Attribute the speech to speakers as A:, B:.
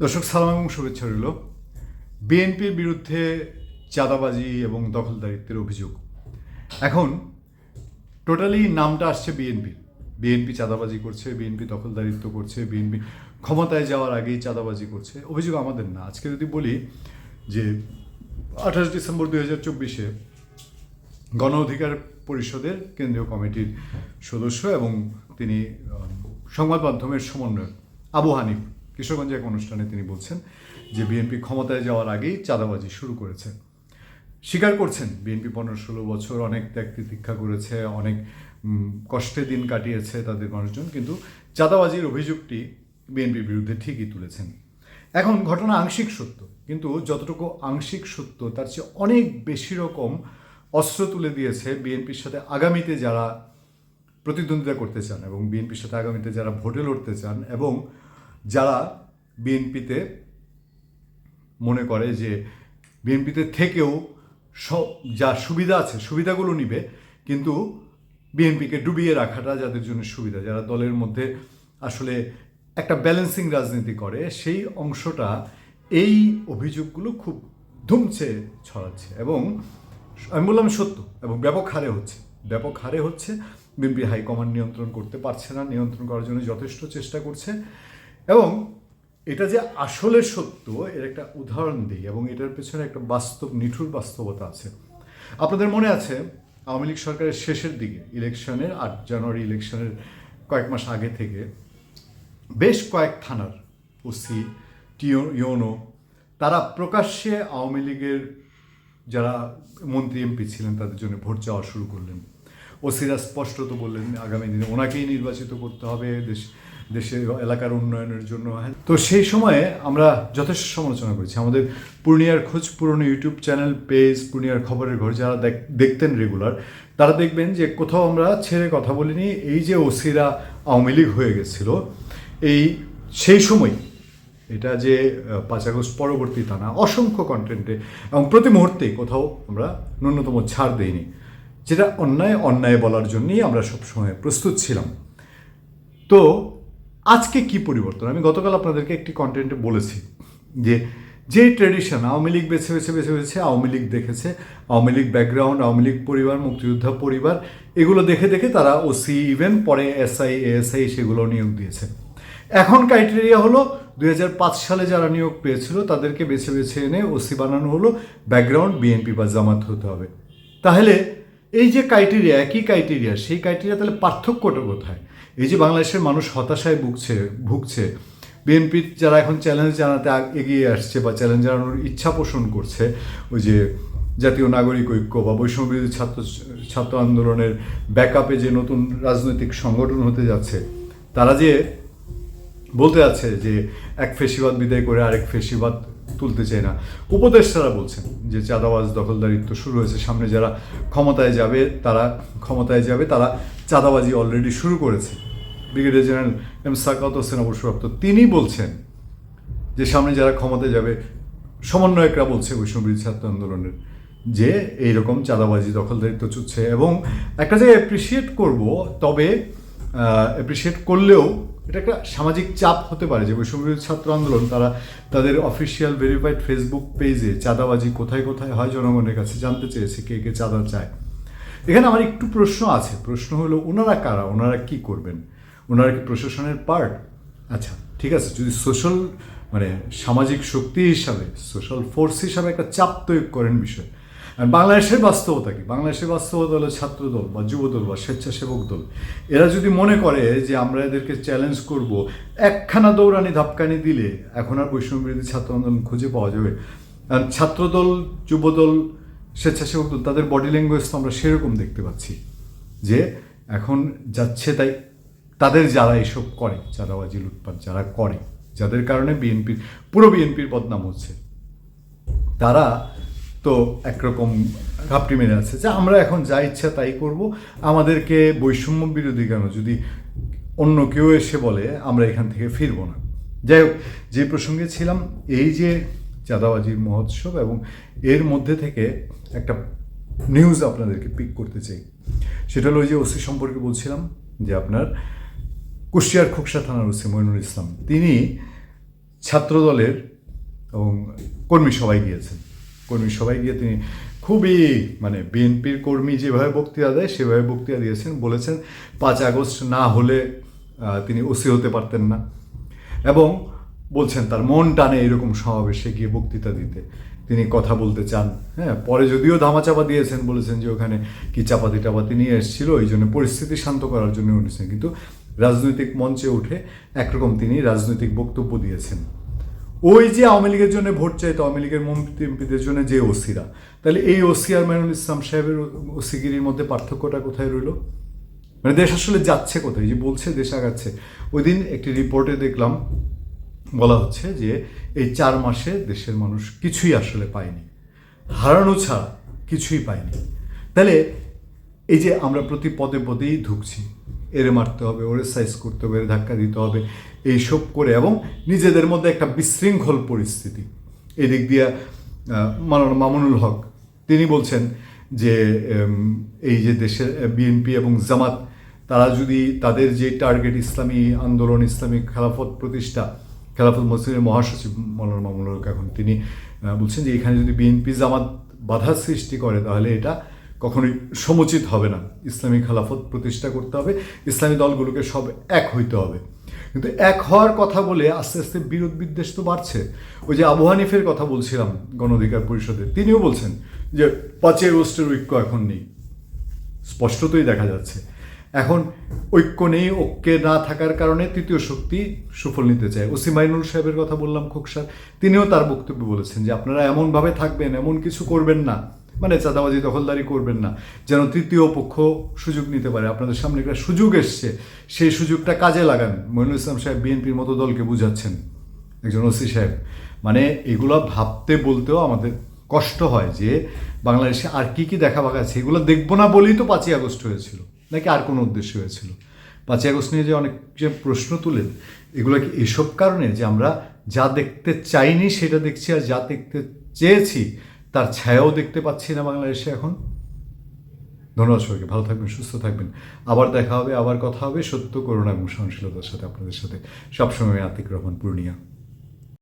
A: দর্শক, সালাম এবং শুভেচ্ছা রইল। বিএনপির বিরুদ্ধে চাঁদাবাজি এবং দখলদারিত্বের অভিযোগ। এখন, টোটালি নামটা আসছে বিএনপি। বিএনপি চাঁদাবাজি করছে, বিএনপি দখলদারিত্ব করছে, বিএনপি ক্ষমতায় যাওয়ার আগেই চাঁদাবাজি করছে। অভিযোগ আমাদের না। আজকে যদি বলি যে, আঠাশ ডিসেম্বর দুই হাজার চব্বিশে গণ অধিকার পরিষদের কেন্দ্রীয় কমিটির সদস্য এবং তিনি সংবাদ মাধ্যমের সমন্বয়ক আবু হানিফ কিশোরগঞ্জে এক অনুষ্ঠানে তিনি বলছেন যে বিএনপি ক্ষমতায় যাওয়ার আগেই চাঁদাবাজি শুরু করেছে। স্বীকার করছেন, বিএনপি পনেরো ষোলো বছর অনেক ত্যাগ তিতিক্ষা করেছে, অনেক কষ্টে দিন কাটিয়েছে তাদের মানুষজন, কিন্তু চাঁদাবাজির অভিযোগটি বিএনপির বিরুদ্ধে ঠিকই তুলেছেন। এখন ঘটনা আংশিক সত্য, কিন্তু যতটুকু আংশিক সত্য, তার চেয়ে অনেক বেশি রকম অস্ত্র তুলে দিয়েছে বিএনপির সাথে আগামীতে যারা প্রতিদ্বন্দ্বিতা করতে চান এবং বিএনপির সাথে আগামীতে যারা ভোটে লড়তে চান এবং যারা বিএনপিতে মনে করে যে বিএনপিতে থেকেও সব যা সুবিধা আছে, সুবিধাগুলো নিবে, কিন্তু বিএনপিকে ডুবিয়ে রাখাটা যাদের জন্য সুবিধা, যারা দলের মধ্যে আসলে একটা ব্যালেন্সিং রাজনীতি করে, সেই অংশটা এই অভিযোগগুলো খুব ধুমছে, ছড়াচ্ছে এবং আমি বললাম সত্য এবং ব্যাপক হারে হচ্ছে। ব্যাপক হারে হচ্ছে। বিএনপি হাইকমান্ড নিয়ন্ত্রণ করতে পারছে না, নিয়ন্ত্রণ করার জন্য যথেষ্ট চেষ্টা করছে। এবং এটা যে আসলে সত্য, এর একটা উদাহরণ দিই এবং এটার পেছনে একটা বাস্তব, নিঠুর বাস্তবতা আছে। আপনাদের মনে আছে, আওয়ামী লীগ সরকারের শেষের দিকে, ইলেকশনের আট জানুয়ারি ইলেকশনের কয়েক মাস আগে থেকে, বেশ কয়েক থানার ওসি, টিও, ইউনো, তারা প্রকাশ্যে আওয়ামী লীগের যারা মন্ত্রী, এমপি ছিলেন, তাদের জন্য ভোট চাওয়া শুরু করলেন। ওসিরা স্পষ্টত বললেন, আগামী দিনে ওনাকেই নির্বাচিত করতে হবে, দেশ দেশের এলাকার উন্নয়নের জন্য। তো সেই সময়ে আমরা যথেষ্ট সমালোচনা করেছি। আমাদের পূর্ণিয়ার খোঁজ পুরনো ইউটিউব চ্যানেল, পেজ, পূর্ণিয়ার খবরের ঘর যারা দেখ- দেখতেন রেগুলার, তারা দেখবেন যে কোথাও আমরা ছেড়ে কথা বলিনি। এই যে ওসিরা আওয়ামী লীগ হয়ে গেছিল, এই সেই সময় এটা যে পাঁচ আগস্ট পরবর্তী তা না, অসংখ্য কন্টেন্টে এবং প্রতি মুহূর্তেই কোথাও আমরা ন্যূনতম ছাড় দিইনি। যেটা অন্যায় অন্যায় বলার জন্যই আমরা সবসময় প্রস্তুত ছিলাম। তো আজকে কি পরিবর্তন? আমি গতকাল আপনাদেরকে একটি কন্টেন্টে বলেছি যে যে ট্রেডিশন আওয়ামী লীগ বেছে বেছে বেছে বেছে আওয়ামী লীগ দেখেছে, আওয়ামী লীগ ব্যাকগ্রাউন্ড আওয়ামী লীগ পরিবার, মুক্তিযোদ্ধা পরিবার, এগুলো দেখে দেখে তারা ওসি ইভেন পরে এসআই এএসআই সেগুলো নিয়োগ দিয়েছে। এখন ক্রাইটেরিয়া হলো, দুই হাজার পাঁচ সালে যারা নিয়োগ পেয়েছিল, তাদেরকে বেছে বেছে এনে ওসি বানানো হলো ব্যাকগ্রাউন্ড বিএনপি বা জামাত হতে হবে। তাহলে, এই যে ক্রাইটেরিয়া একই ক্রাইটেরিয়া সেই ক্রাইটেরিয়া তাহলে পার্থক্যটা কোথায়? এই যে বাংলাদেশের মানুষ হতাশায় ভুগছে ভুগছে বিএনপির যারা এখন চ্যালেঞ্জ জানাতে এগিয়ে আসছে বা চ্যালেঞ্জ জানানোর ইচ্ছা পোষণ করছে, ওই যে জাতীয় নাগরিক ঐক্য বা বৈষম্যবিরোধী ছাত্র ছাত্র আন্দোলনের ব্যাকআপে যে নতুন রাজনৈতিক সংগঠন হতে যাচ্ছে, তারা যে বলতে আছে যে এক ফেসিবাদ বিদায় করে আরেক ফেসিবাদ তুলতে চায় না। উপদেষ্টারা বলছেন যে চাঁদাবাজ দখলদারিত্ব শুরু হয়েছে, সামনে যারা ক্ষমতায় যাবে তারা, ক্ষমতায় যাবে তারা চাঁদাবাজি অলরেডি শুরু করেছে। Brigadier general M Sakhawat Hossain অবসরপ্রাপ্ত। তিনি বলছেন যে সামনে যারা ক্ষমতায় যাবে, সমন্বয়করা বলছে বৈষ্ণবী ছাত্র আন্দোলনের যে এইরকম চাঁদাবাজি, দখলদারিত্ব চুচ্ছে এবং একটা যে অ্যাপ্রিসিয়েট করব, তবে অ্যাপ্রিসিয়েট করলেও এটা একটা সামাজিক চাপ হতে পারে যে বৈষম্য ছাত্র আন্দোলন, তারা তাদের অফিসিয়াল ভেরিফাইড ফেসবুক পেজে চাঁদাবাজি কোথায় কোথায় হয় জনগণের কাছে জানতে চেয়েছে, কে কে চাঁদা চায়। এখানে আমার একটু প্রশ্ন আছে। প্রশ্ন হলো, ওনারা কারা? ওনারা কি করবেন? ওনারা কি প্রশাসনের পার্ট আচ্ছা ঠিক আছে, যদি সোশ্যাল মানে সামাজিক শক্তি হিসাবে সোশ্যাল ফোর্স হিসাবে একটা চাপ তৈরি করেন বিষয়। আর বাংলাদেশের বাস্তবতা কি? বাংলাদেশের বাস্তবতা হলো ছাত্রদল বা যুবদল বা স্বেচ্ছাসেবক দল। এরা যদি মনে করে যে আমরা এদেরকে চ্যালেঞ্জ করব, একখানা দৌড়ানি ধাপকানি দিলে এখন আর বৈষম্য বিরোধী ছাত্র আন্দোলন খুঁজে পাওয়া যাবে। আর ছাত্রদল, যুবদল, স্বেচ্ছাসেবক দল, তাদের বডি ল্যাঙ্গুয়েজ তো আমরা সেরকম দেখতে পাচ্ছি। যে এখন যাচ্ছে তাই তাদের যারা এসব করে চাঁদাবাজি লুটপাট, যারা করে, যাদের কারণে বিএনপির পুরো বিএনপির বদনাম হচ্ছে। তারা তো একরকম ঘাপটি মেরে আছে যে আমরা এখন যা ইচ্ছা তাই করব, আমাদেরকে বৈষম্য বিরোধী কেন? যদি অন্য কেউ এসে বলে, আমরা এখান থেকে ফিরবো না। যাই হোক, যে প্রসঙ্গে ছিলাম, এই যে চাঁদাবাজির মহোৎসব এবং এর মধ্যে থেকে একটা নিউজ আপনাদেরকে পিক করতে চাই। সেটা হলো যে ওসি সম্পর্কে বলছিলাম যে আপনার কুষ্টিয়ার খোকসা থানার ওসি মইনুল ইসলাম। তিনি ছাত্রদলের এবং কর্মী সবাই গিয়েছেন। কর্মী সবাই গিয়ে তিনি খুবই মানে বিএনপির কর্মী যেভাবে বক্তৃতা দেয়, সেভাবে বক্তৃতা দিয়েছেন, বলেছেন, পাঁচ আগস্ট না হলে তিনি ওসি হতে পারতেন না। এবং বলছেন, তার মন টানে এরকম সমাবেশে গিয়ে বক্তৃতা দিতে। তিনি কথা বলতে চান। হ্যাঁ পরে যদিও ধামাচাপা দিয়েছেন, বলেছেন যে ওখানে কি চাপাতি টাপাতি নিয়ে এসেছিল এই জন্য পরিস্থিতি শান্ত করার জন্য উঠেছেন কিন্তু রাজনৈতিক মঞ্চে উঠে একরকম তিনি রাজনৈতিক বক্তব্য দিয়েছেন। ওই যে আওয়ামী লীগের জন্য ভোট চাইতো আওয়ামী লীগের মন্ত্রী এমপিদের জন্য যে ওসিরা। তাহলে এই ওসি আর মাইনুল ইসলাম সাহেবের ওসিগিরির মধ্যে পার্থক্যটা কোথায় রইল? মানে দেশ আসলে যাচ্ছে কোথায়? যে বলছে, দেশ আগাচ্ছে। ওই দিন একটি রিপোর্টে দেখলাম, বলা হচ্ছে যে এই চার মাসে দেশের মানুষ কিছুই আসলে পায়নি। হারানো ছাড়া কিছুই পায়নি। তাহলে এই যে আমরা প্রতি পদে পদেই ঢুকছি এরে মারতে হবে, ওরে সাইজ করতে হবে ধাক্কা দিতে হবে, এইসব করে এবং নিজেদের মধ্যে একটা বিশৃঙ্খল পরিস্থিতি। এদিক দিয়ে মাওলানা মামুনুল হক, তিনি বলছেন যে এই যে দেশের বিএনপি এবং জামাত, তারা যদি তাদের যে টার্গেট ইসলামী আন্দোলন, ইসলামী খেলাফত প্রতিষ্ঠা, খেলাফত মসজিদের মহাসচিব মৌলানা মামুনুল হক এখন, তিনি বলছেন যে এখানে যদি বিএনপি জামাত বাধা সৃষ্টি করে, তাহলে এটা কখনোই সমুচিত হবে না। ইসলামী খেলাফত প্রতিষ্ঠা করতে হবে। ইসলামী দলগুলোকে সব এক হইতে হবে। কিন্তু এক হওয়ার কথা বলে আস্তে আস্তে বিরোধ বিদ্বেষ তো বাড়ছে। ওই যে আবু হানিফের কথা বলছিলাম গণ অধিকার পরিষদের, তিনিও বলছেন যে পাঁচের আগস্টের ঐক্য এখন নেই। স্পষ্টতই দেখা যাচ্ছে। এখন ঐক্য নেই, ঐক্যে না থাকার কারণে তৃতীয় শক্তি সুফল নিতে চায়। ওসি মাইনুল সাহেবের কথা বললাম খোকসার, তিনিও তার বক্তব্য বলেছেন যে আপনারা এমনভাবে থাকবেন, এমন কিছু করবেন না। মানে চাঁদাবাজি দখলদারি করবেন না। যেন তৃতীয় পক্ষ সুযোগ নিতে পারে। আপনাদের সামনে একটা সুযোগ এসছে। সেই সুযোগটা কাজে লাগান। মইনুল ইসলাম সাহেব বিএনপির মতো দলকে বুঝাচ্ছেন। একজন ওসি সাহেব। মানে এগুলো ভাবতে বলতেও আমাদের কষ্ট হয় যে বাংলাদেশে আর কি কি দেখা বাঘা আছে। এগুলো দেখব না বলেই তো পাঁচই আগস্ট হয়েছিল। নাকি আর কোনো উদ্দেশ্য হয়েছিল? পাঁচই আগস্ট নিয়ে যে অনেক যে প্রশ্ন তুলেন, এগুলো কি এসব কারণে যে আমরা যা দেখতে চাইনি সেটা দেখছি আর যা দেখতে চেয়েছি তার ছায়াও দেখতে পাচ্ছি না বাংলাদেশে এখন। ধন্যবাদ সবাইকে, ভালো থাকবেন, সুস্থ থাকবেন। আবার দেখা হবে, আবার কথা হবে। সত্য, করুণা এবং সহনশীলতার সাথে আপনাদের সাথে। সবসময় আতিক রহমান, পূর্ণিয়া।